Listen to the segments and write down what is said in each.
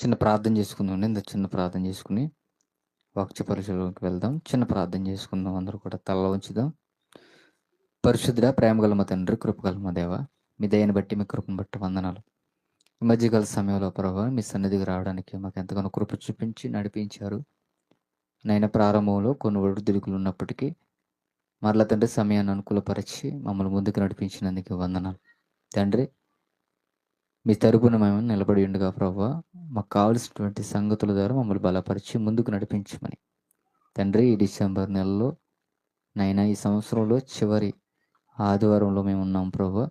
చిన్న ప్రార్థన చేసుకుందాం ఇంత చిన్న ప్రార్థన చేసుకుని వాక్య పరిశీలనకి వెళ్దాం. చిన్న ప్రార్థన చేసుకుందాం. అందరూ కూడా తల ఉంచుదాం. పరిశుద్ధ ప్రేమగల మా తండ్రి కృపగల మా దేవ మీ దయని బట్టి మీ కృపను బట్టి వందనాలు. ఈ మధ్యకాల సమయంలో ప్రభావ మీ సన్నిధికి రావడానికి మాకు ఎంతగానో కృప చూపించి నడిపించారు. నైనా ప్రారంభంలో కొన్ని ఒడిదుడుకులు ఉన్నప్పటికీ మరల తండ్రి సమయాన్ని అనుకూలపరిచి మమ్మల్ని ముందుకు నడిపించినందుకు వందనాలు. తండ్రి మీ తరపున మేము నిలబడి ఉండగా ప్రభు. మాకు కావలసినటువంటి సంగతుల ద్వారా మమ్మల్ని బలపరిచి ముందుకు నడిపించమని. తండ్రి ఈ డిసెంబర్ నెలలో నైనా ఈ సంవత్సరంలో చివరి ఆదివారంలో మేము ఉన్నాం ప్రభా.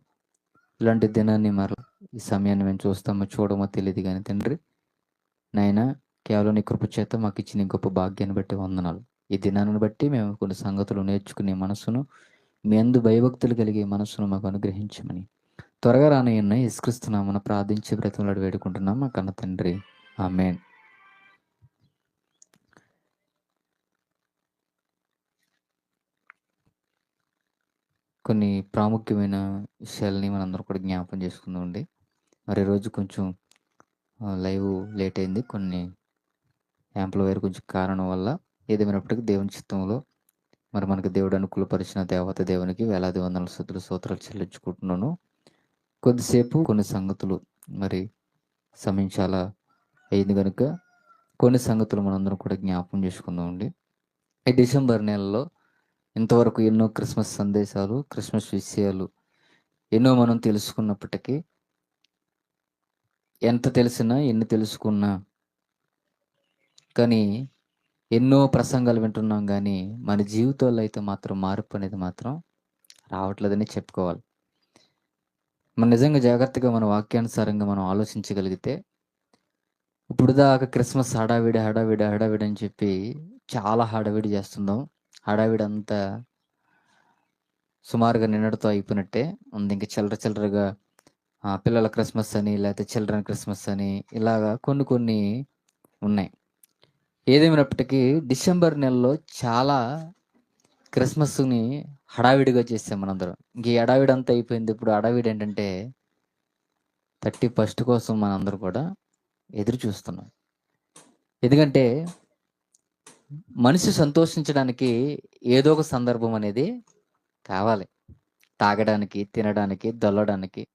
ఇలాంటి దినాన్ని మరల ఈ సమయాన్ని మేము చూస్తామో చూడమో తెలియదు కానీ తండ్రి నైనా కేవలం నీ కృప చేత మాకు ఇచ్చిన గొప్ప భాగ్యాన్ని బట్టి వందనాలు. ఈ దినాన్ని బట్టి మేము కొన్ని సంగతులు నేర్చుకునే మనసును మీ అందు భయభక్తులు కలిగే మనసును మాకు అనుగ్రహించమని త్వరగా రానయ్యున్న ఇస్క్రిస్తున్నామన ప్రార్థించి బ్రతిమలాడి వేడుకుంటున్నాం మా కన్న తండ్రి. ఆమెన్. కొన్ని ప్రాముఖ్యమైన విషయాలని మనందరం కూడా జ్ఞాపం చేసుకుందాం అండి మరి రోజు కొంచెం లైవ్ లేట్ అయింది. కొన్ని యాంప్లవైర్ కొంచెం కారణం వల్ల ఏదేమైనప్పటికీ దేవుని చిత్తంలో మరి మనకి దేవుడు అనుకూలపరిచిన దేవత దేవునికి వేలాది వందల శుద్ధులు సూత్రాలు చెల్లించుకుంటున్నాను. కొద్దిసేపు కొన్ని సంగతులు మరి సమయం చాలా అయింది కనుక కొన్ని సంగతులు మనందరం కూడా జ్ఞాపకం చేసుకుందామండి. ఈ డిసెంబర్ నెలలో ఇంతవరకు ఎన్నో క్రిస్మస్ సందేశాలు క్రిస్మస్ విషయాలు ఎన్నో మనం తెలుసుకున్నప్పటికీ ఎంత తెలిసినా ఎన్ని తెలుసుకున్నా కానీ ఎన్నో ప్రసంగాలు వింటున్నాం కానీ మన జీవితాల్లో అయితే మాత్రం మార్పు అనేది మాత్రం రావట్లేదని చెప్పుకోవాలి. మనం నిజంగా జాగ్రత్తగా మన వాక్యానుసారంగా మనం ఆలోచించగలిగితే ఇప్పుడు దాకా క్రిస్మస్ హడావిడి హడావిడి హడావిడి అని చెప్పి చాలా హడావిడి చేస్తున్నాం. హడావిడి అంతా సుమారుగా నిన్నటితో అయిపోయినట్టే ఉంది. ఇంకా చిల్లర చిల్లరగా పిల్లల క్రిస్మస్ అని లేకపోతే చిల్డ్రన్ క్రిస్మస్ అని ఇలాగా కొన్ని కొన్ని ఉన్నాయి. ఏదేమైనప్పటికీ డిసెంబర్ నెలలో చాలా క్రిస్మస్ని హడావిడిగా చేసాం మనందరం. ఇంక ఈ హడావిడి అంతా అయిపోయింది. ఇప్పుడు హడావిడి ఏంటంటే థర్టీ ఫస్ట్ కోసం మనందరూ కూడా ఎదురు చూస్తున్నాం. ఎందుకంటే మనిషి సంతోషించడానికి ఏదో ఒక సందర్భం అనేది కావాలి. తాగడానికి తినడానికి దొల్లడానికి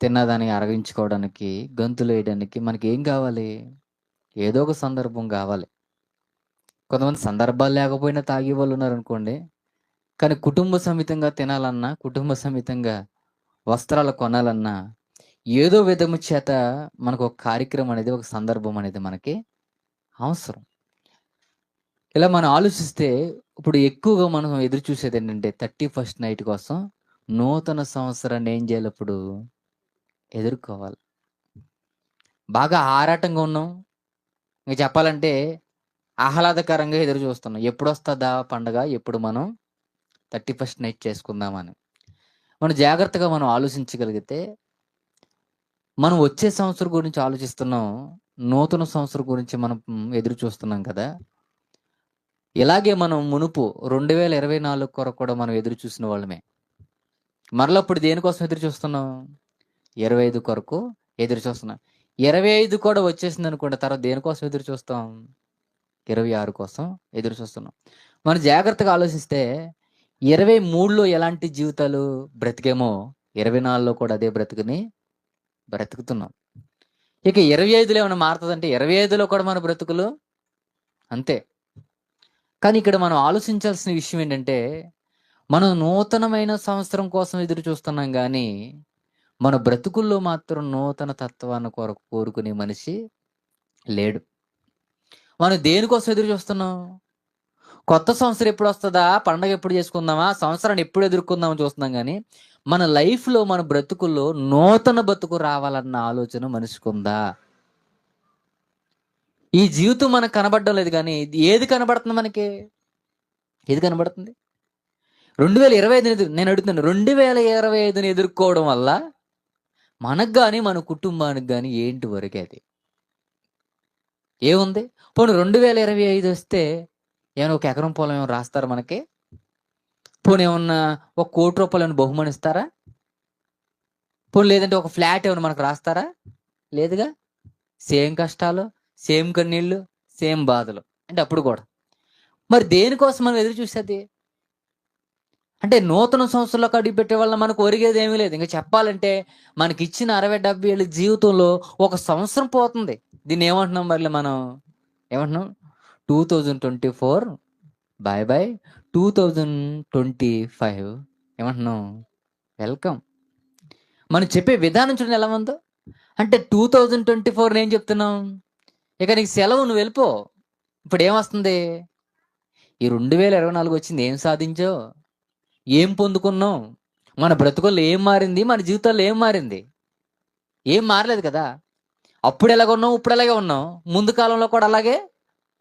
తిన్నదాన్ని అరగించుకోవడానికి గంతులు వేయడానికి మనకి ఏం కావాలి? ఏదో ఒక సందర్భం కావాలి. కొంతమంది సందర్భాలు లేకపోయినా తాగే వాళ్ళు ఉన్నారు అనుకోండి కానీ కుటుంబ సమేతంగా తినాలన్నా కుటుంబ సమేతంగా వస్త్రాలు కొనాలన్నా ఏదో విధము చేత మనకు ఒక కార్యక్రమం అనేది ఒక సందర్భం అనేది మనకి అవసరం. ఇలా మనం ఆలోచిస్తే ఇప్పుడు ఎక్కువగా మనం ఎదురు చూసేది ఏంటంటే థర్టీ ఫస్ట్ నైట్ కోసం నూతన సంవత్సరాన్ని ఏం చేయాలి ఇప్పుడు ఎదుర్కోవాలి. బాగా ఆరాటంగా ఉన్నాం. ఇంకా చెప్పాలంటే ఆహ్లాదకరంగా ఎదురు చూస్తున్నాం. ఎప్పుడు వస్తుందా పండగ? ఎప్పుడు మనం థర్టీ ఫస్ట్ నైట్ చేసుకుందామని. మనం జాగ్రత్తగా మనం ఆలోచించగలిగితే మనం వచ్చే సంవత్సరం గురించి ఆలోచిస్తున్నాం. నూతన సంవత్సరం గురించి మనం ఎదురు చూస్తున్నాం కదా. ఇలాగే మనం మునుపు రెండు వేల ఇరవై నాలుగు కొరకు కూడా మనం ఎదురు చూసిన వాళ్ళమే. మరలా ఇప్పుడు దేనికోసం ఎదురు చూస్తున్నాం? ఇరవై ఐదు కొరకు ఎదురు చూస్తున్నాం. ఇరవై ఐదు కూడా వచ్చేసింది అనుకుంటే తర్వాత దేనికోసం ఎదురు చూస్తాం? ఇరవై ఆరు కోసం ఎదురు చూస్తున్నాం మనం జాగ్రత్తగా ఆలోచిస్తే ఇరవై మూడులో ఎలాంటి జీవితాలు బ్రతికేమో ఇరవై నాలుగులో కూడా అదే బ్రతుకుని బ్రతుకుతున్నాం. ఇక ఇరవై ఐదులో ఏమైనా మారుతుందంటే ఇరవై ఐదులో కూడా మన బ్రతుకులు అంతే. కానీ ఇక్కడ మనం ఆలోచించాల్సిన విషయం ఏంటంటే మనం నూతనమైన సంవత్సరం కోసం ఎదురు చూస్తున్నాం కానీ మన బ్రతుకుల్లో మాత్రం నూతన తత్వాన్ని కొరకు కోరుకునే మనిషి లేడు. మనం దేనికోసం ఎదురు చూస్తున్నాం? కొత్త సంవత్సరం ఎప్పుడు వస్తుందా? పండగ ఎప్పుడు చేసుకుందామా? సంవత్సరాన్ని ఎప్పుడు ఎదుర్కొందామని చూస్తున్నాం కానీ మన లైఫ్లో మన బ్రతుకుల్లో నూతన బతుకు రావాలన్న ఆలోచన మనిషికి ఉందా? ఈ జీవితం మనకు కనబడడం లేదు కానీ ఏది కనబడుతుంది మనకి? ఏది కనబడుతుంది? రెండు వేల ఇరవై ఐదుని ఎదురు నేను అడుగుతున్నాను రెండు వేల ఇరవై ఐదుని ఎదుర్కోవడం వల్ల మనకు కానీ మన కుటుంబానికి కానీ ఏంటి వరకే అది? ఏముంది? పోనీ రెండు వేల ఇరవై ఐదు వస్తే ఏమైనా ఒక ఎకరం పొలం ఏమైనా రాస్తారా మనకి? పోనీ ఏమన్నా ఒక కోటి రూపాయలు ఏమైనా బహుమాని ఇస్తారా? పోనీ లేదంటే ఒక ఫ్లాట్ ఏమైనా మనకు రాస్తారా? లేదుగా? సేమ్ కష్టాలు సేమ్ కన్నీళ్ళు సేమ్ బాధలు. అంటే అప్పుడు కూడా. మరి దేనికోసం మనం ఎదురు చూసేది? అంటే నూతన సంవత్సరంలోకి అడుగు పెట్టే వల్ల మనకు ఒరిగేది ఏమీ లేదు. ఇంకా చెప్పాలంటే మనకి ఇచ్చిన అరవై డెబ్బై ఏళ్ళ జీవితంలో ఒక సంవత్సరం పోతుంది. దీన్ని ఏమంటున్నాం మరి మనం? ఏమంటున్నాం two thousand twenty four bye bye two thousand twenty five ఏమంటున్నాం వెల్కమ్ మనం చెప్పే విధానం చూడండి ఎలా ఉందో. అంటే టూ థౌజండ్ ట్వంటీ ఫోర్ ఏం చెప్తున్నాం ఇక నీకు సెలవు నువ్వు వెళ్ళిపో. ఇప్పుడు ఏమొస్తుంది ఈ రెండు వేల ఇరవై నాలుగు వచ్చింది ఏం సాధించావు ఏం పొందుకున్నాం మన బ్రతుకుల్లో ఏం మారింది? మన జీవితాల్లో ఏం మారింది? ఏం మారలేదు కదా? అప్పుడు ఎలాగ ఉన్నాం ఇప్పుడు ఎలాగే ఉన్నాం ముందు కాలంలో కూడా అలాగే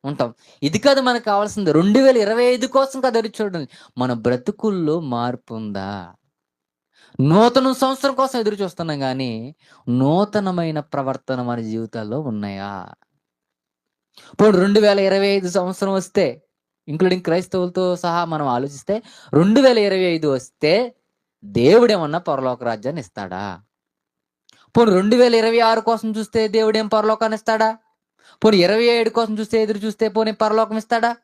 ఉంటాం. ఇది కాదు మనకు కావాల్సింది. రెండు వేల ఇరవై ఐదు కోసం కదా ఎదురు చూడండి మన బ్రతుకుల్లో మార్పు ఉందా? నూతన సంవత్సరం కోసం ఎదురు చూస్తున్నాం కానీ నూతనమైన ప్రవర్తన మన జీవితాల్లో ఉన్నాయా? ఇప్పుడు రెండు వేల ఇరవై ఐదు సంవత్సరం వస్తే ఇంక్లూడింగ్ క్రైస్తవులతో సహా మనం ఆలోచిస్తే రెండు వేల ఇరవై ఐదు వస్తే దేవుడేమన్నా పరలోక రాజ్యాన్ని ఇస్తాడా? పోనీ రెండు వేల ఇరవై ఆరు కోసం చూస్తే దేవుడేం పరలోకాన్ని ఇస్తాడా? పోనీ ఇరవై ఏడు కోసం చూస్తే ఎదురు చూస్తే పోనీ పరలోకం ఇస్తాడా?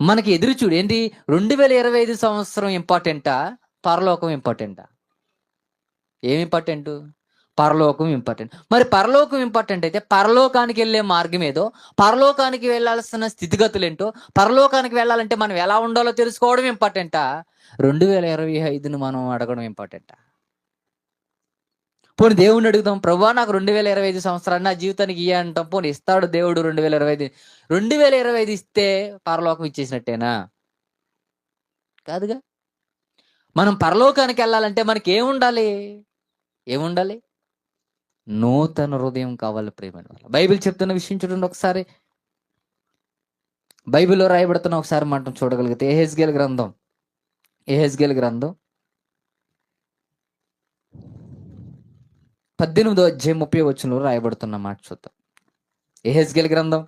మనకి ఎదురు చూడు ఏంటి? రెండు వేల ఇరవై ఐదు సంవత్సరం ఇంపార్టెంటా? పరలోకం ఇంపార్టెంటా? ఏమి ఇంపార్టెంట్? పరలోకం ఇంపార్టెంట్. మరి పరలోకం ఇంపార్టెంట్ అయితే పరలోకానికి వెళ్ళే మార్గం ఏదో? పరలోకానికి వెళ్ళాల్సిన స్థితిగతులు ఏంటో? పరలోకానికి వెళ్ళాలంటే మనం ఎలా ఉండాలో తెలుసుకోవడం ఇంపార్టెంటా? రెండు వేల ఇరవై ఐదును మనం అడగడం ఇంపార్టెంటా? పోనీ దేవుడిని అడుగుతాం ప్రభా నాకు రెండు వేల ఇరవై ఐదు సంవత్సరాలు నా జీవితానికి ఇయ్య అంటాం. పోనీ ఇస్తాడు దేవుడు రెండు వేల ఇరవై ఐదు. రెండు వేల ఇరవై ఐదు ఇస్తే పరలోకం ఇచ్చేసినట్టేనా? కాదుగా. మనం పరలోకానికి వెళ్ళాలంటే మనకి ఏముండాలి? ఏముండాలి? నూతన హృదయం కావాలి ప్రేమ బైబిల్ చెప్తున్న విషయం చూడండి ఒకసారి. బైబిల్లో రాయబడుతున్న ఒకసారి మనం చూడగలిగితే ఏహెస్గేల్ గ్రంథం. ఏహెస్గేల్ గ్రంథం. పద్దెనిమిదో అధ్యాయం ముప్పై వచ్చిన రాయబడుతున్న మాట చూద్దాం. ఏహెస్గేల్ గ్రంథం.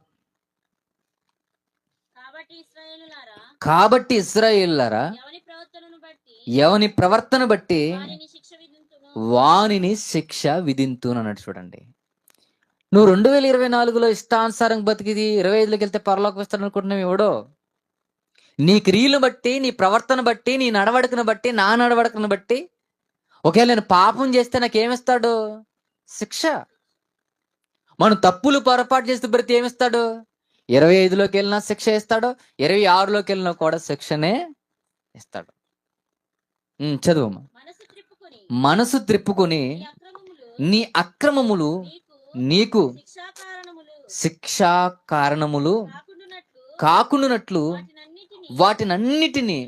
కాబట్టి ఇస్రాయేల్లారా ఎవని ప్రవర్తన బట్టి? వారిని శిక్ష విధింతును విధింతును అన్నట్టు చూడండి. నువ్వు రెండు వేల ఇరవై నాలుగులో ఇష్టానుసారం బతికిది ఇరవై ఐదులోకి వెళ్తే పరలోకి వస్తాడు అనుకుంటున్నావు ఎవడో? నీ క్రియలు బట్టి నీ ప్రవర్తన బట్టి నీ నడవడికను బట్టి నా నడవడికను బట్టి ఒకవేళ నేను పాపం చేస్తే నాకేమిస్తాడు? శిక్ష. మనం తప్పులు పొరపాటు చేస్తే ప్రతి ఏమిస్తాడు? ఇరవై ఐదులోకి వెళ్ళినా శిక్ష ఇస్తాడు ఇరవై ఆరులోకి వెళ్ళినా కూడా శిక్షనే ఇస్తాడు చదువమ్మా. మనసు త్రిప్పుకొని నీ అక్రమములు నీకు నీకు శిక్షా కారణములు కాకుండానట్లు వాటినన్నిటిని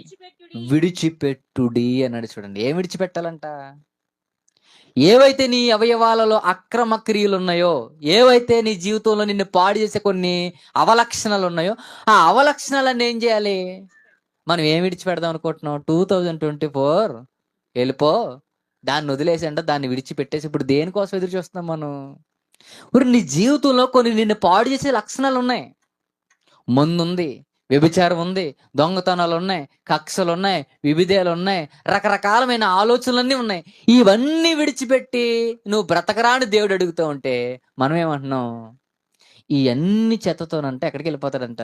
విడిచిపెట్టుడి అన్నాడు చూడండి. ఏం విడిచిపెట్టాలంట? ఏవైతే నీ అవయవాలలో అక్రమ క్రియలు ఉన్నాయో ఏవైతే నీ జీవితంలో నిన్ను పాడు చేసే కొన్ని అవలక్షణాలు ఉన్నాయో ఆ అవలక్షణాలన్నీ ఏం చేయాలి? మనం ఏం విడిచిపెడదాం అనుకుంటున్నాం? టూ థౌజండ్ ట్వంటీ ఫోర్ వెళ్ళిపో. దాన్ని వదిలేసి అంటే దాన్ని విడిచిపెట్టేసి ఇప్పుడు దేనికోసం ఎదురు చూస్తున్నాం మనం? ఇప్పుడు నీ జీవితంలో కొన్ని నిన్ను పాడు చేసే లక్షణాలు ఉన్నాయి మందు ఉంది వ్యభిచారం ఉంది దొంగతనాలు ఉన్నాయి కక్షలు ఉన్నాయి వివిధేలు ఉన్నాయి రకరకాలమైన ఆలోచనలన్నీ ఉన్నాయి. ఇవన్నీ విడిచిపెట్టి నువ్వు బ్రతకరాని దేవుడు అడుగుతూ ఉంటే మనం ఏమంటున్నాం ఈ అన్ని చెత్తతోనంటే ఎక్కడికి వెళ్ళిపోతాడంట?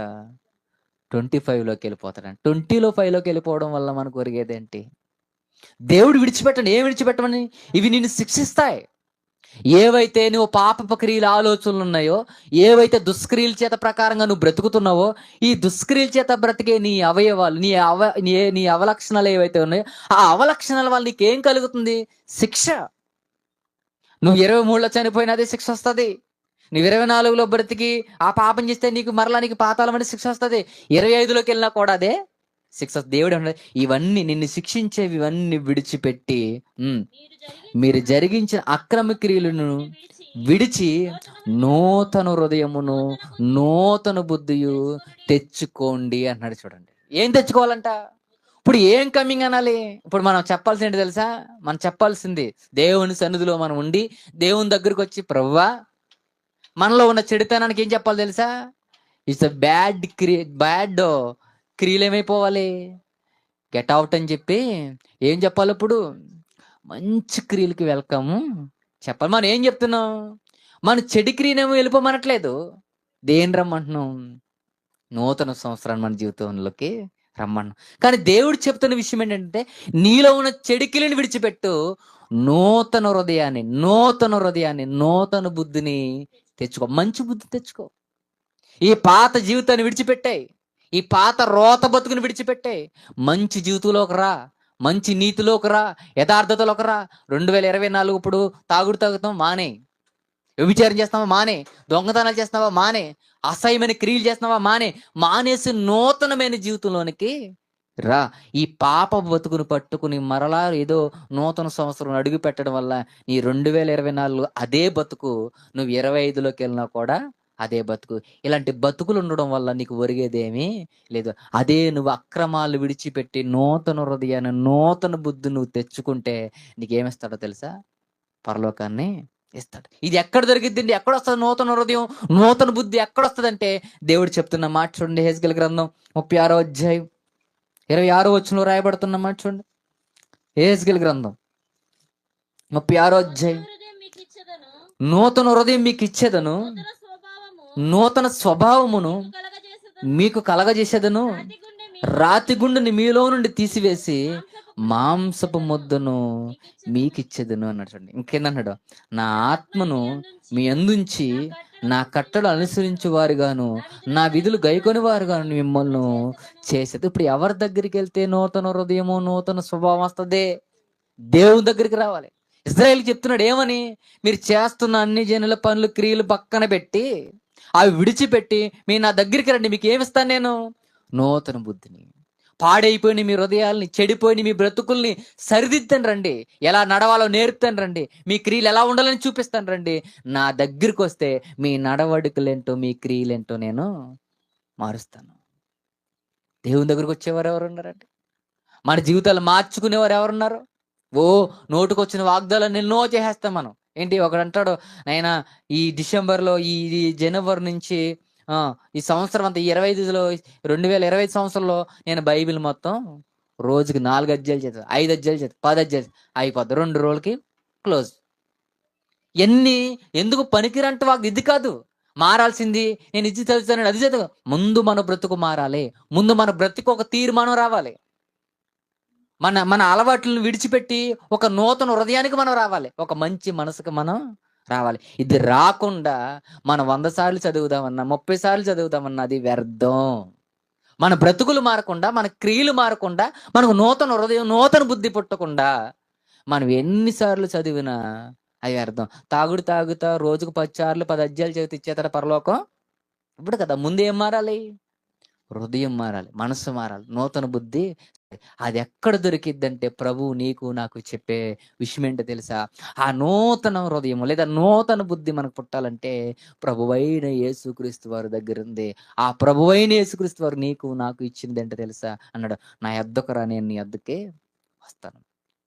ట్వంటీ ఫైవ్లోకి వెళ్ళిపోతాడంట. ట్వంటీలో ఫైవ్లోకి వెళ్ళిపోవడం వల్ల మనకు ఒరిగేదేంటి? దేవుడు విడిచిపెట్టండి. ఏం విడిచిపెట్టమని? ఇవి నిన్ను శిక్షిస్తాయి. ఏవైతే నువ్వు పాప క్రియల ఆలోచనలు ఉన్నాయో ఏవైతే దుష్క్రియల చేత ప్రకారంగా నువ్వు బ్రతుకుతున్నావో ఈ దుష్క్రియల చేత బ్రతికే నీ అవయవాలు నీ అవ నీ నీ అవలక్షణాలు ఏవైతే ఉన్నాయో ఆ అవలక్షణాల వల్ల నీకేం కలుగుతుంది? శిక్ష. నువ్వు ఇరవై మూడులో చనిపోయినా అదే శిక్ష వస్తుంది. నువ్వు ఇరవై నాలుగులో బ్రతికి ఆ పాపం చేస్తే నీకు మరలా నీకు పాతాలమని శిక్ష వస్తుంది. ఇరవై ఐదులోకి వెళ్ళినా కూడా అదే శిక్ష దేవుడు ఇవన్నీ నిన్ను శిక్షించేవి ఇవన్నీ విడిచిపెట్టి మీరు జరిగించిన అక్రమ క్రియలను విడిచి నూతన హృదయమును నూతన బుద్ధియు తెచ్చుకోండి అన్నాడు చూడండి. ఏం తెచ్చుకోవాలంట? ఇప్పుడు ఏం కమింగ్ అనాలి? ఇప్పుడు మనం చెప్పాల్సింది ఏంటి తెలుసా? మనం చెప్పాల్సింది దేవుని సన్నిధిలో మనం ఉండి దేవుని దగ్గరికి వచ్చి ప్రవ్వా మనలో ఉన్న చెడుతనానికి ఏం చెప్పాలి తెలుసా? ఇట్స్ అ బ్యాడ్ క్రియే బ్యాడ్ క్రియలు ఏమైపోవాలి గెట్ అవుట్ అని చెప్పి ఏం చెప్పాలి ఇప్పుడు? మంచి క్రియలకి వెల్కమ్. చెప్పాలి. మనం ఏం చెప్తున్నాం? మన చెడు క్రియనేమో వెళ్ళిపోమనట్లేదు. దేని రమ్మంటున్నాం? నూతన సంవత్సరాన్ని మన జీవితంలోకి రమ్మన్నాం కానీ దేవుడు చెప్తున్న విషయం ఏంటంటే నీలో ఉన్న చెడికిలిని విడిచిపెట్టు. నూతన హృదయాన్ని నూతన హృదయాన్ని నూతన బుద్ధిని తెచ్చుకో. మంచి బుద్ధి తెచ్చుకో. ఈ పాత జీవితాన్ని విడిచిపెట్టాయి. ఈ పాత రోత బతుకుని విడిచిపెట్టే మంచి జీవితంలోకి రా మంచి నీతిలోకి రా యథార్థతలోకి రా. రెండు వేల ఇరవై నాలుగు ఇప్పుడు తాగుడు తాగుతాం మానే. వ్యభిచారం చేస్తావా మానే? దొంగతనాలు చేస్తున్నావా మానే? అసహ్యమైన క్రియలు చేస్తున్నావా మానే? మానేసి నూతనమైన జీవితంలోనికి రా. ఈ పాప బతుకుని పట్టుకుని మరలా ఏదో నూతన సంవత్సరం అడుగు పెట్టడం వల్ల నీ రెండు వేల ఇరవై నాలుగు అదే బతుకు నువ్వు ఇరవై ఐదులోకి వెళ్ళినా కూడా అదే బతుకు. ఇలాంటి బతుకులు ఉండడం వల్ల నీకు ఒరిగేదేమీ లేదు. అదే నువ్వు అక్రమాలు విడిచిపెట్టి నూతన హృదయాన్ని నూతన బుద్ధి నువ్వు తెచ్చుకుంటే నీకేమిస్తాడో తెలుసా? పరలోకాన్ని ఇస్తాడు. ఇది ఎక్కడ దొరికిద్దండి? ఎక్కడ వస్తుంది నూతన హృదయం? నూతన బుద్ధి ఎక్కడ వస్తుందంటే దేవుడు చెప్తున్న మాట చూడండి హేజ్గల్ గ్రంథం ముప్పై ఆరో అధ్యాయం ఇరవై ఆరో వచ్చులో రాయబడుతున్న మాట చూడండి. హేజ్గల్ గ్రంథం ముప్పై ఆరో అధ్యాయం నూతన హృదయం మీకు ఇచ్చేదను నూతన స్వభావము నూతన స్వభావమును మీకు కలగజేసెదను. రాతి గుండెని మీలో నుండి తీసివేసి మాంసపు ముద్దను మీకు మీకు ఇచ్చేదను అన్నాడు ఇంకేందన్నాడు? నా ఆత్మను. మీ అందుంచి నా నా కట్టలు అనుసరించు వారుగాను నా విధులు గైకొని వారుగాను మిమ్మల్ని చేసేది. ఇప్పుడు ఎవరి దగ్గరికి వెళ్తే నూతన హృదయము నూతన స్వభావం వస్తుంది? దేవుని దగ్గరికి రావాలి. ఇజ్రాయెల్ చెప్తున్నాడు ఏమని? మీరు చేస్తున్న అన్ని జనుల పనులు క్రియలు పక్కన పెట్టి అవి విడిచిపెట్టి మీ నా దగ్గరికి రండి మీకు ఏమిస్తాను నేను? నూతన బుద్ధిని. పాడైపోయిన మీ హృదయాల్ని చెడిపోయిన మీ బ్రతుకుల్ని సరిదిద్దాను రండి. ఎలా నడవాలో నేర్పుతాను రండి. మీ క్రియలు ఎలా ఉండాలని చూపిస్తాను రండి. నా దగ్గరికి వస్తే మీ నడవడికలేంటో మీ క్రియలేంటో నేను మారుస్తాను. దేవుని దగ్గరికి వచ్చేవారు ఎవరు ఉన్నారండి? మన జీవితాలు మార్చుకునేవారు ఎవరున్నారు ఓ నోటుకొచ్చిన వాగ్దాలను ఎన్నో చేసేస్తాం మనం. ఏంటి? ఒకడు అంటాడు నైనా ఈ డిసెంబర్లో ఈ జనవరి నుంచి ఈ సంవత్సరం అంతా ఇరవై ఐదులో రెండు వేల ఇరవై ఐదు సంవత్సరంలో నేను బైబిల్ మొత్తం రోజుకి నాలుగు అధ్యాయులు చేస్తాను ఐదు అధ్యాయులు చేస్తాను పది అధ్యాయులు అయిపోద్ది. రెండు రోజులకి క్లోజ్. ఎన్ని ఎందుకు పనికిరంట వాకు ఇది కాదు. మారాల్సింది నేను ఇది చదువుతాను అది చదువు ముందు మన బ్రతుకు మారాలి. ముందు మన బ్రతుకు ఒక తీర్మానం రావాలి. మన మన అలవాట్లను విడిచిపెట్టి ఒక నూతన హృదయానికి మనం రావాలి. ఒక మంచి మనసుకు మనం రావాలి. ఇది రాకుండా మనం వంద సార్లు చదువుదామన్నా ముప్పై సార్లు చదువుదామన్నా అది వ్యర్థం. మన బ్రతుకులు మారకుండా మన క్రియలు మారకుండా మనకు నూతన హృదయం నూతన బుద్ధి పుట్టకుండా మనం ఎన్నిసార్లు చదివినా అది అర్థం తాగుడు తాగుతా రోజుకు పది సార్లు పది అజ్యాలు చదివితే ఇచ్చేతాడు పరలోకం? ఇప్పుడు కదా ముందు ఏం మారాలి? హృదయం మారాలి మనసు మారాలి నూతన బుద్ధి అది ఎక్కడ దొరికిద్దంటే ప్రభువు నీకు నాకు చెప్పే విషయం ఏంటో తెలుసా? ఆ నూతన హృదయం లేదా నూతన బుద్ధి మనకు పుట్టాలంటే ప్రభువైన యేసుక్రీస్తు వారి దగ్గర ఉంది ఆ ప్రభువైన యేసుక్రీస్తు వారు నీకు నాకు ఇచ్చింది ఏంటో తెలుసా? అన్నాడు నా ఎద్దకు రా నేను నీ ఎద్దకే వస్తాను.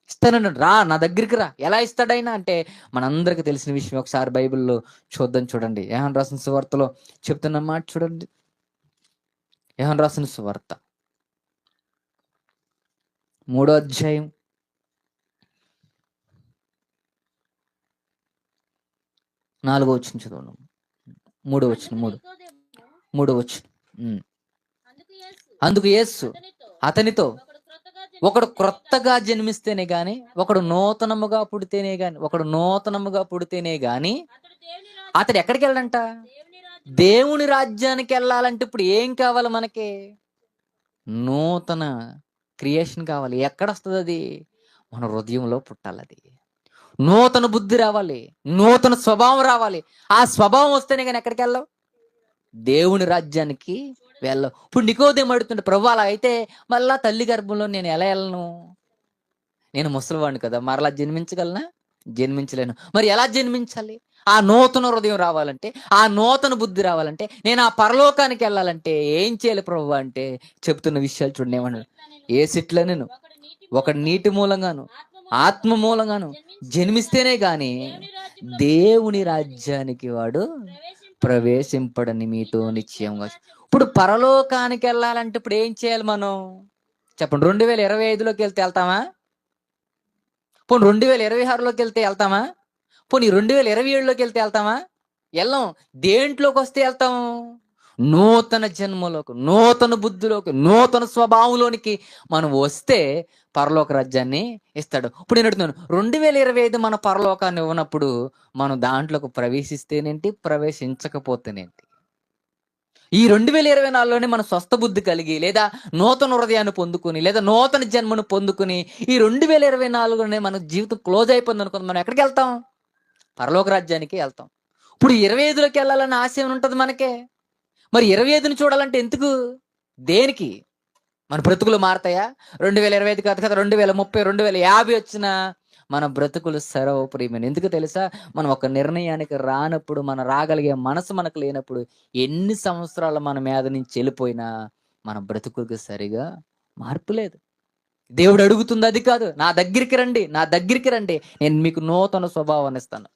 ఇస్తానన్నాడు రా నా దగ్గరికి రా. ఎలా ఇస్తాడైనా అంటే మనందరికి తెలిసిన విషయం ఒకసారి బైబిల్లో చూద్దాం చూడండి. ఏమని రాసిన సువార్తలో చెప్తున్న మాట చూడండి. ఏమని రాసిన సువార్త. మూడో అధ్యాయం. నాలుగో వచ్చిన చదవండి. మూడో వచ్చిన మూడు. మూడో వచ్చిన అందుకు యేసు అతనితో, ఒకడు క్రొత్తగా జన్మిస్తేనే గాని ఒకడు నూతనముగా పుడితేనే గాని ఒకడు నూతనముగా పుడితేనే గాని అతడు ఎక్కడికి వెళ్ళంట దేవుని దేవుని రాజ్యానికి వెళ్ళాలంటే ఇప్పుడు ఏం కావాలి మనకి? నూతన క్రియేషన్ కావాలి. ఎక్కడ వస్తుంది అది మన హృదయంలో పుట్టాలి అది నూతన బుద్ధి రావాలి. నూతన స్వభావం రావాలి. ఆ స్వభావం వస్తేనే కానీ ఎక్కడికి వెళ్ళావు దేవుని రాజ్యానికి వెళ్ళవు ఇప్పుడు నికోదేం అడుగుతుంటే ప్రభు అలా అయితే మళ్ళా తల్లి గర్భంలో నేను ఎలా వెళ్ళను? నేను ముసలివాడిని కదా మరలా జన్మించగలనా? జన్మించలేను. మరి ఎలా జన్మించాలి? ఆ నూతన హృదయం రావాలంటే ఆ నూతన బుద్ధి రావాలంటే నేను ఆ పరలోకానికి వెళ్ళాలంటే ఏం చేయాలి ప్రభు అంటే చెప్తున్న విషయాలు చూడండి. ఏమన్నాడు ఏ సిట్లనను? ఒక నీటి మూలంగాను ఆత్మ మూలంగాను జన్మిస్తేనే గాని దేవుని రాజ్యానికి వాడు ప్రవేశింపడని మీతో నిశ్చయంగా ఇప్పుడు పరలోకానికి వెళ్ళాలంటే ఇప్పుడు ఏం చేయాలి మనం? చెప్పండి రెండు వేల ఇరవై ఐదులోకి వెళ్తే వెళ్తామా? పోనీ రెండు వేల ఇరవై ఆరులోకి వెళ్తే వెళ్తామా? పోనీ రెండు వేల ఇరవై ఏడులోకి వెళ్తే వెళ్తామా? వెళ్ళం. దేంట్లోకి వస్తే వెళ్తాము నూతన జన్మలోకి నూతన బుద్ధిలోకి నూతన స్వభావంలోనికి మనం వస్తే పరలోక రాజ్యాన్ని ఇస్తాడు. ఇప్పుడు నేను అడుగుతున్నాను రెండు వేల ఇరవై ఐదు మన పరలోకాన్ని ఇవ్వనప్పుడు మనం దాంట్లోకి ప్రవేశిస్తేనేంటి ప్రవేశించకపోతేనేంటి? ఈ రెండు వేల ఇరవై నాలుగులోనే మన స్వస్థ బుద్ధి కలిగి లేదా నూతన హృదయాన్ని పొందుకుని లేదా నూతన జన్మను పొందుకుని ఈ రెండు వేల ఇరవై నాలుగులోనే మన జీవితం క్లోజ్ అయిపోయింది అనుకుంది. మనం ఎక్కడికి వెళ్తాం? పరలోక రాజ్యానికి వెళ్తాం. ఇప్పుడు ఇరవై ఐదులోకి వెళ్ళాలని ఆశ ఉంటుంది మనకే? మరి ఇరవై ఐదుని చూడాలంటే ఎందుకు? దేనికి? మన బ్రతుకులు మారతాయా? రెండు వేల ఇరవై ఐదు కాదు కదా రెండు వేల ముప్పై రెండు వేల యాభై వచ్చిన మన బ్రతుకులు సర్వప్రియమైన ఎందుకు తెలుసా? మనం ఒక నిర్ణయానికి రానప్పుడు మనం రాగలిగే మనసు మనకు లేనప్పుడు ఎన్ని సంవత్సరాలు మన మీద నుంచి వెళ్ళిపోయినా మన బ్రతుకులకు సరిగా మార్పు లేదు. దేవుడు అడుగుతుంది అది కాదు. నా దగ్గరికి రండి నా దగ్గరికి రండి. నేను మీకు నూతన స్వభావాన్ని ఇస్తాను.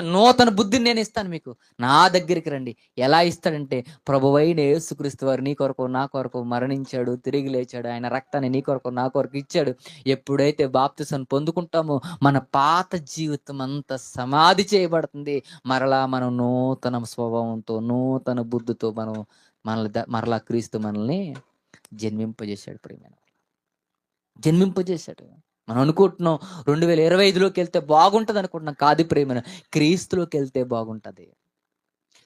నూతన బుద్ధిని నేను ఇస్తాను మీకు. నా దగ్గరికి రండి. ఎలా ఇస్తాడంటే ప్రభువైన యేసుక్రీస్తు వారు నీ కొరకు నా కొరకు మరణించాడు తిరిగి లేచాడు. ఆయన రక్తాన్ని నీ కొరకు నా కొరకు ఇచ్చాడు. ఎప్పుడైతే బాప్తిసం పొందుకుంటామో మన పాత జీవితం అంతా సమాధి చేయబడుతుంది. మరలా మనం నూతన స్వభావంతో నూతన బుద్ధితో మనం మనల్ని మరలా క్రీస్తు మనల్ని జన్మింపజేశాడు ప్రియమైన జన్మింపజేశాడు. మనం అనుకుంటున్నాం రెండు వేల ఇరవై ఐదులోకి వెళ్తే బాగుంటుంది అనుకుంటున్నాం కాదు ప్రేమ క్రీస్తులోకి వెళ్తే బాగుంటుంది.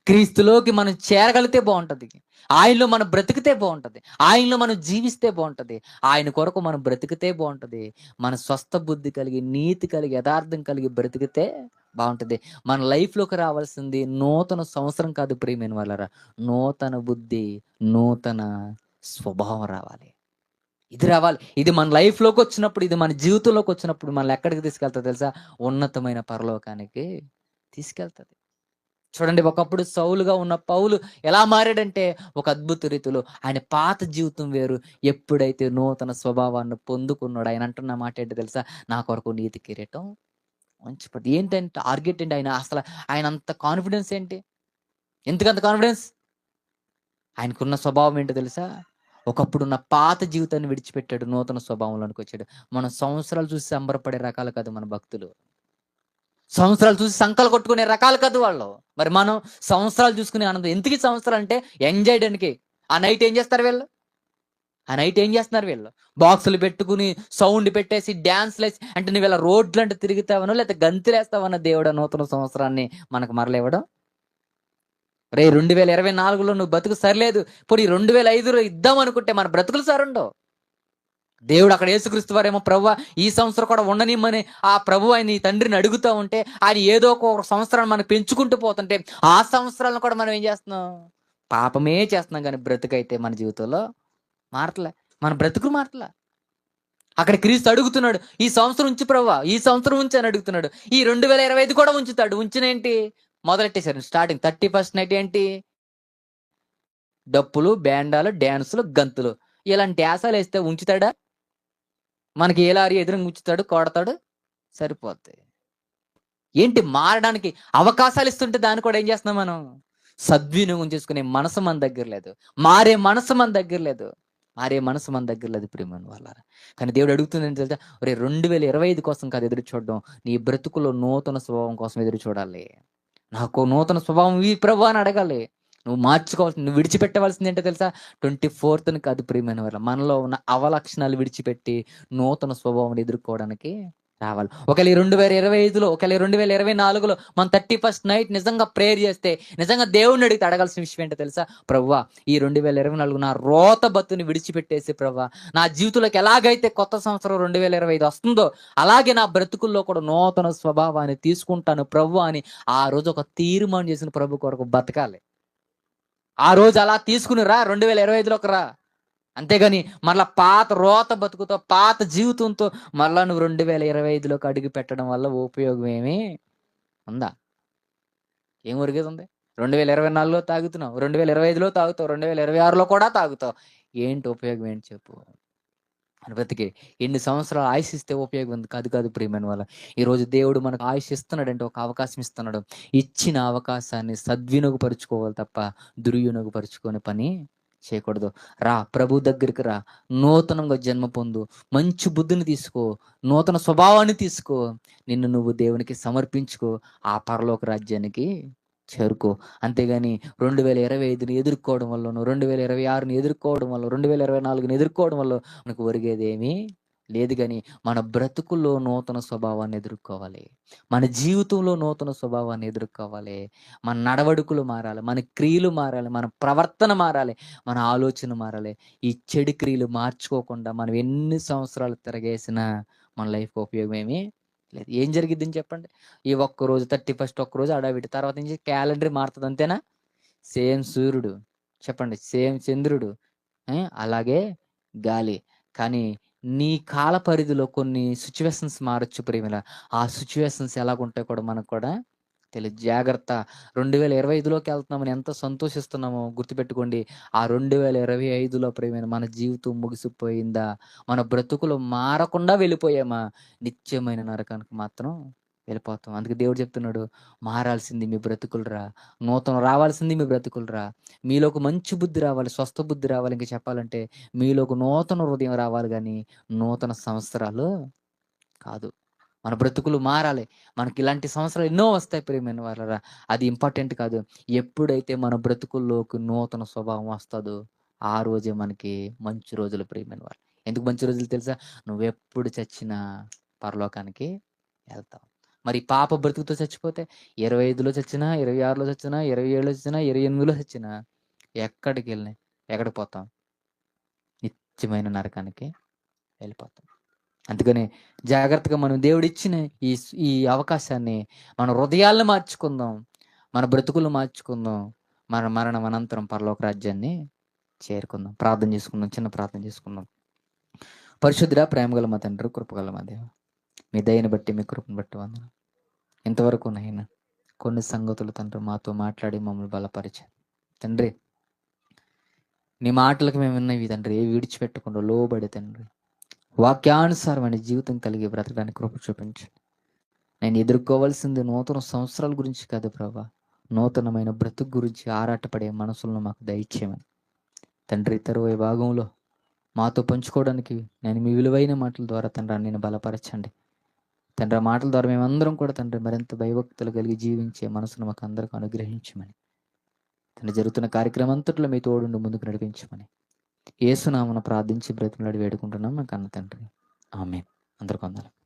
క్రీస్తులోకి మనం చేరగలిగితే బాగుంటుంది. ఆయనలో మనం బ్రతికితే బాగుంటుంది. ఆయనలో మనం జీవిస్తే బాగుంటుంది. ఆయన కొరకు మనం బ్రతికితే బాగుంటుంది. మన స్వస్థ బుద్ధి కలిగి నీతి కలిగి యథార్థం కలిగి బ్రతికితే బాగుంటుంది. మన లైఫ్లోకి రావాల్సింది నూతన సంవత్సరం కాదు ప్రియమైన వాళ్ళరా. నూతన బుద్ధి నూతన స్వభావం రావాలి. ఇది రావాలి. ఇది మన లైఫ్లోకి వచ్చినప్పుడు ఇది మన జీవితంలోకి వచ్చినప్పుడు మనల్ని ఎక్కడికి తీసుకెళ్తుంది తెలుసా? ఉన్నతమైన పరలోకానికి తీసుకెళ్తుంది. చూడండి ఒకప్పుడు సౌలుగా ఉన్న పౌలు ఎలా మారాడంటే ఒక అద్భుత రీతిలో ఆయన పాత జీవితం వేరు. ఎప్పుడైతే నూతన స్వభావాన్ని పొందుకున్నాడు ఆయన అంటున్న మాట ఏంటి తెలుసా? నా కొరకు నీతి కిరీటం మంచిపడి ఏంటంటే టార్గెట్ ఏంటి? ఆయన అసలు ఆయన అంత కాన్ఫిడెన్స్ ఏంటి? ఎందుకంత కాన్ఫిడెన్స్ ఆయనకున్న స్వభావం ఏంటో తెలుసా? ఒకప్పుడు ఉన్న పాత జీవితాన్ని విడిచిపెట్టాడు నూతన స్వభావంలోనికి వచ్చాడు. మనం సంవత్సరాలు చూసి సంబరపడే రకాలు కాదు మన భక్తులు. సంవత్సరాలు చూసి సంకలు కొట్టుకునే రకాలు కాదు వాళ్ళు. మరి మనం సంవత్సరాలు చూసుకునే ఆనందం. ఎందుకు సంవత్సరాలు అంటే ఎంజాయ్ చేయడానికి. ఆ నైట్ ఏం చేస్తారు వీళ్ళు? ఆ నైట్ ఏం చేస్తున్నారు వీళ్ళు? బాక్సులు పెట్టుకుని సౌండ్ పెట్టేసి డ్యాన్స్లు లేసి అంటే నువ్వు ఇలా రోడ్లు అంటే తిరుగుతావనో లేకపోతే గంతులేస్తావన్న దేవుడు నూతన సంవత్సరాన్ని మనకు మరలేవడం రే రెండు వేల ఇరవై నాలుగులో నువ్వు బతుకు సరిలేదు. ఇప్పుడు ఈ రెండు వేల ఐదులో ఇద్దాం అనుకుంటే మన బ్రతుకులు సరుండవు. దేవుడు అక్కడ యేసుక్రీస్తు వారేమో ప్రభు ఈ సంవత్సరం కూడా ఉండనిమ్మని ఆ ప్రభు ఆయన ఈ తండ్రిని అడుగుతూ ఉంటే ఆయన ఏదో ఒక సంవత్సరాన్ని మనకు పెంచుకుంటూ పోతుంటే ఆ సంవత్సరాలను కూడా మనం ఏం చేస్తున్నాం? పాపమే చేస్తున్నాం కానీ బ్రతుకైతే మన జీవితంలో మారట్లే. మన బ్రతుకు మారట్లే. అక్కడ క్రీస్తు అడుగుతున్నాడు ఈ సంవత్సరం ఉంచి ప్రభు ఈ సంవత్సరం ఉంచి అని అడుగుతున్నాడు. ఈ రెండు వేల ఇరవై ఐదు కూడా ఉంచుతాడు. ఉంచినేంటి? మొదలెట్టేశారు. స్టార్టింగ్ థర్టీ ఫస్ట్ నైట్ ఏంటి? డప్పులు బ్యాండాలు డ్యాన్సులు గంతులు. ఇలాంటి యాసాలు వేస్తే ఉంచుతాడా? మనకి ఏ ఎదురు ఎదురుగా ఉంచుతాడు కొడతాడు? సరిపోతాయి ఏంటి మారడానికి అవకాశాలు ఇస్తుంటే దాన్ని కూడా ఏం చేస్తున్నాం మనం? సద్వినియోగం చేసుకునే మనసు మన దగ్గర లేదు. మారే మనసు మన దగ్గర లేదు. మారే మనసు మన దగ్గర లేదు ప్రేమ వాళ్ళ కానీ దేవుడు అడుగుతుంది తెలుసా? ఒరే రెండు వేల ఇరవై ఐదు కోసం కాదు ఎదురు చూడడం. నీ బ్రతుకులో నూతన స్వభావం కోసం ఎదురు చూడాలి. నాకు నూతన స్వభావం ఈ ప్రభు అని అడగాలి. నువ్వు మార్చుకోవాల్సింది నువ్వు విడిచిపెట్టవలసింది ఏంటో తెలుసా? ట్వంటీ ఫోర్త్ని కాదు ప్రియమైన వాళ్ళ మనలో ఉన్న అవలక్షణాలు విడిచిపెట్టి నూతన స్వభావం ఎదుర్కోవడానికి రావాలి. ఒకవేళ రెండు వేల ఇరవై ఐదులో ఒకవేళ రెండు వేల ఇరవై నాలుగులో మనం థర్టీ ఫస్ట్ నైట్ నిజంగా ప్రేయర్ చేస్తే నిజంగా దేవుడిని అడిగితే అడగాల్సిన విషయం ఏంటో తెలుసా? ప్రవ్వా ఈ రెండు వేల ఇరవై నాలుగు నా రోత బతుని విడిచిపెట్టేసి ప్రవ్వా నా జీవితంలోకి ఎలాగైతే కొత్త సంవత్సరం రెండు వేల ఇరవై ఐదు వస్తుందో అలాగే నా బ్రతుకుల్లో కూడా నూతన స్వభావాన్ని తీసుకుంటాను ప్రభు అని ఆ రోజు ఒక తీర్మానం చేసిన ప్రభు కొరకు బతకాలి. ఆ రోజు అలా తీసుకుని రా రెండు వేల ఇరవై ఐదులోకి రా. అంతేగాని మళ్ళా పాత రోత బతుకుతో పాత జీవితంతో మళ్ళా నువ్వు రెండు వేల ఇరవై ఐదులోకి అడుగు పెట్టడం వల్ల ఉపయోగం ఏమి ఉందా? ఏం ఒరిగేది ఉంది రెండు వేల ఇరవై నాలుగులో తాగుతున్నావు రెండు వేల ఇరవై ఐదులో తాగుతావు రెండు వేల ఇరవై ఆరులో కూడా తాగుతావు. ఏంటి ఉపయోగం ఏంటి చెప్పు? అని బ్రతికి ఎన్ని సంవత్సరాలు ఆయుష్ ఇస్తే ఉపయోగం ఉంది? కాదు కాదు ప్రియమైన వాళ్ళ ఈరోజు దేవుడు మనకు ఆయుష్ ఇస్తున్నాడంటే ఒక అవకాశం ఇస్తున్నాడు. ఇచ్చిన అవకాశాన్ని సద్వినియోగపరుచుకోవాలి తప్ప దుర్వినియోగపరుచుకునే పని చేయకూడదు. రా ప్రభు దగ్గరికి రా. నూతనంగా జన్మ పొందు. మంచి బుద్ధిని తీసుకో. నూతన స్వభావాన్ని తీసుకో. నిన్ను నువ్వు దేవునికి సమర్పించుకో. ఆ పరలోక రాజ్యానికి చేరుకో. అంతేగాని రెండు వేల ఇరవై ఐదుని ఎదుర్కోవడం వల్లనో రెండు వేల ఇరవై ఆరుని ఎదుర్కోవడం వల్ల రెండు వేల ఇరవై నాలుగుని ఎదుర్కోవడం వల్ల మనకు ఒరిగేదేమీ లేదు కానీ మన బ్రతుకుల్లో నూతన స్వభావాన్ని ఎదుర్కోవాలి. మన జీవితంలో నూతన స్వభావాన్ని ఎదుర్కోవాలి. మన నడవడుకులు మారాలి. మన క్రియలు మారాలి. మన ప్రవర్తన మారాలి. మన ఆలోచన మారాలి. ఈ చెడు క్రియలు మార్చుకోకుండా మనం ఎన్ని సంవత్సరాలు తిరగేసినా మన లైఫ్కి ఉపయోగం ఏమీ లేదు. ఏం జరిగిద్దని చెప్పండి? ఈ ఒక్క రోజు థర్టీ ఫస్ట్ ఒక్క రోజు అడవిటి తర్వాత నుంచి క్యాలెండర్ మారుతుంది అంతేనా? సేమ్ సూర్యుడు. చెప్పండి. సేమ్ చంద్రుడు. అలాగే గాలి. కానీ నీ కాల పరిధిలో కొన్ని సిచ్యువేషన్స్ మారచ్చు ప్రేమిల. ఆ సిచ్యువేషన్స్ ఎలాగుంటాయి కూడా మనకు కూడా తెలియదు జాగ్రత్త. రెండు వేల ఇరవై ఐదులోకి వెళ్తున్నామని ఎంత సంతోషిస్తున్నామో గుర్తుపెట్టుకోండి. ఆ రెండు వేల ఇరవై ఐదులో ప్రేమైన మన జీవితం ముగిసిపోయిందా? మన బ్రతుకులు మారకుండా వెళ్ళిపోయామా? నిత్యమైన నరకానికి మాత్రం వెళ్ళిపోతాం. అందుకే దేవుడు చెప్తున్నాడు మారాల్సింది మీ బ్రతుకులరా నూతన రావాల్సింది మీ బ్రతుకులరా. మీలో ఒక మంచి బుద్ధి రావాలి స్వస్థ బుద్ధి రావాలి ఇంకా చెప్పాలంటే మీలో ఒక నూతన హృదయం రావాలి కానీ నూతన సంవత్సరాలు కాదు. మన బ్రతుకులు మారాలి. మనకి ఇలాంటి సంవత్సరాలు ఎన్నో వస్తాయి ప్రేమైన వాళ్ళరా అది ఇంపార్టెంట్ కాదు. ఎప్పుడైతే మన బ్రతుకుల్లోకి నూతన స్వభావం వస్తుందో ఆ రోజే మనకి మంచి రోజులు ప్రియమైన వాళ్ళు ఎందుకు మంచి రోజులు తెలుసా? నువ్వెప్పుడు చచ్చినా పరలోకానికి వెళ్తావు. మరి పాప బ్రతుకుతో చచ్చిపోతే ఇరవై ఐదులో చచ్చినా ఇరవై ఆరులో చచ్చినా ఇరవై ఏడులో చచ్చినా ఇరవై ఎనిమిదిలో చచ్చినా ఎక్కడికి వెళ్ళినాయి ఎక్కడికి పోతాం? నిత్యమైన నరకానికి వెళ్ళిపోతాం. అందుకని జాగ్రత్తగా మనం దేవుడిచ్చిన ఈ ఈ అవకాశాన్ని మన హృదయాలను మార్చుకుందాం మన బ్రతుకులు మార్చుకుందాం మన మరణం అనంతరం పరలోక రాజ్యాన్ని చేరుకుందాం. ప్రార్థన చేసుకుందాం చిన్న ప్రార్థన చేసుకుందాం. పరిశుద్ధ ప్రేమగల మా తండ్రి కృపగల మా దేవ. మీ దయని బట్టి మీ కృపను బట్టి వందనం. ఇంతవరకు నైనా కొన్ని సంగతులు తండ్రి మాతో మాట్లాడి మమ్మల్ని బలపరిచారు. తండ్రి నీ మాటలకు మేము విన్నవి తండ్రి ఏ విడిచిపెట్టకుండా లోబడి తండ్రి వాక్యానుసారమైన జీవితం కలిగి బ్రతకడానికి కృప చూపించండి నేను ఎదుర్కోవాల్సింది నూతన సంవత్సరాల గురించి కాదు ప్రభా. నూతనమైన బ్రతుకు గురించి ఆరాటపడే మనసులను మాకు దయచేయమని. తండ్రి తరువై భాగంలో మాతో పంచుకోవడానికి నేను మీ విలువైన మాటల ద్వారా తండ్రి నేను బలపరచండి. తండ్రి ఆ మాటల ద్వారా మేమందరం కూడా తండ్రి మరింత భయభక్తులు కలిగి జీవించే మనసును మాకు అందరికి అనుగ్రహించమని. తను జరుగుతున్న కార్యక్రమం అంతట్లో మీ తోడుండి ముందుకు నడిపించమని. ఏసునామను ప్రార్థించి బ్రతిమలాడి వేడుకుంటున్నాం. మా కన్న తండ్రి. ఆమె అందరికి వందలు